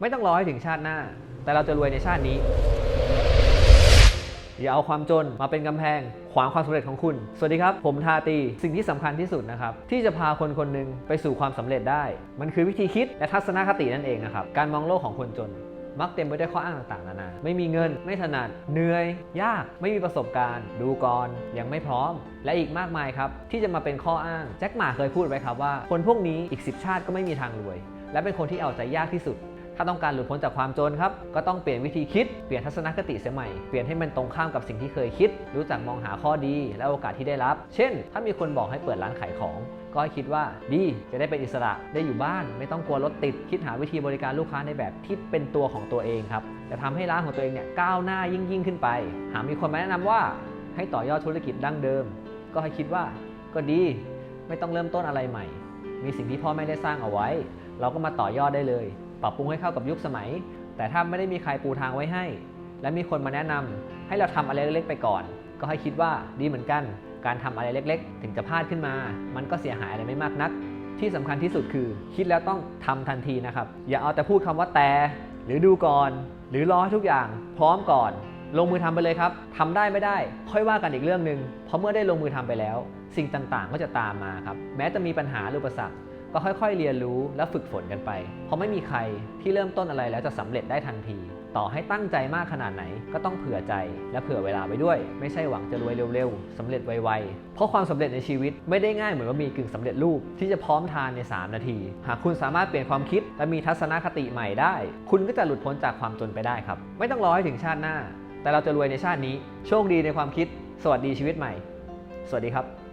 ไม่ต้องรอให้ถึงชาติหน้า แต่เราจะรวยในชาตินี้ อย่าเอาความจนมาเป็นกำแพง ขวางความสำเร็จของคุณ สวัสดีครับ ผมทาตี สิ่งที่สำคัญที่สุดนะครับ ที่จะพาคนคนหนึ่งไปสู่ความสำเร็จได้ มันคือวิธีคิดและทัศนคตินั่นเองนะครับ การมองโลกของคนจนมักเต็มไปด้วยข้ออ้างต่างๆ นานา ไม่มีเงิน ไม่ถนัด เหนื่อย ยาก ไม่มีประสบการณ์ ดูก่อนยังไม่พร้อม และอีกมากมายครับ ที่จะมาเป็นข้ออ้าง แจ็คหมาเคยพูดไว้ครับว่า คนพวกนี้อีก 10 ชาติก็ไม่มีทางรวย และเป็นคนที่เอาใจยากที่สุด ถ้าต้องการหลุดพ้นจากความจนครับ ก็ต้องเปลี่ยนวิธีคิด เปลี่ยนทัศนคติเสียใหม่ เปลี่ยนให้มันตรงข้ามกับสิ่งที่เคยคิด รู้จักมองหาข้อดีและโอกาสที่ได้รับ เช่น ถ้ามีคนบอกให้เปิดร้านขายของ ก็ให้คิดว่าดีจะได้เป็นอิสระได้อยู่บ้าน ไม่ต้องกลัวรถติด คิดหาวิธีบริการลูกค้าในแบบที่เป็นตัวของตัวเองครับจะทำให้ร้านของตัวเองเนี่ยก้าวหน้ายิ่งยิ่งขึ้นไป หากมีคนมาแนะนำว่าให้ต่อยอดธุรกิจดั้งเดิม ก็ให้คิดว่าก็ดีไม่ต้องเริ่มต้นอะไรใหม่ มีสิ่งที่พ่อแม่ได้สร้างเอาไว้ เราก็มาต่อยอดได้เลย ปรับปรุงให้เข้ากับยุคสมัย แต่ถ้าไม่ได้มีใครปูทางไว้ให้ และมีคนมาแนะนำให้เราทำอะไรเล็กๆไปก่อน ก็ให้คิดว่าดีเหมือนกัน การทำอะไรเล็กๆ ถึงจะพลาดขึ้นมา มันก็เสียหายอะไรไม่มากนัก ที่สำคัญที่สุดคือ คิดแล้วต้องทำทันทีนะครับ อย่าเอาแต่พูดคำว่าแต่ หรือดูก่อน หรือรอให้ทุกอย่าง พร้อมก่อน ลงมือทำไปเลยครับทำได้ไม่ได้ ค่อยว่ากันอีกเรื่องหนึ่งเพราะเมื่อได้ลงมือทำไปแล้ว สิ่งต่างๆ ก็จะตามมาครับ แม้จะมีปัญหาหรืออุปสรรค ก็ค่อยๆเรียนรู้และฝึกฝนกันไป เพราะไม่มีใครที่เริ่มต้นอะไรแล้วจะสำเร็จได้ทันที ต่อให้ตั้งใจมากขนาดไหน ก็ต้องเผื่อใจและเผื่อเวลาไว้ด้วย ไม่ใช่หวังจะรวยเร็วๆสำเร็จไวๆ เพราะความสำเร็จในชีวิตไม่ได้ง่ายเหมือนว่ามีกึ่งสำเร็จรูปที่จะพร้อมทานใน 3 นาที หากคุณสามารถเปลี่ยนความคิดและมีทัศนคติใหม่ได้ คุณก็จะหลุดพ้นจากความจนไปได้ครับ ไม่ต้องรอให้ถึงชาติหน้า แต่เราจะรวยในชาตินี้ โชคดีในความคิด สวัสดีชีวิตใหม่ สวัสดีครับ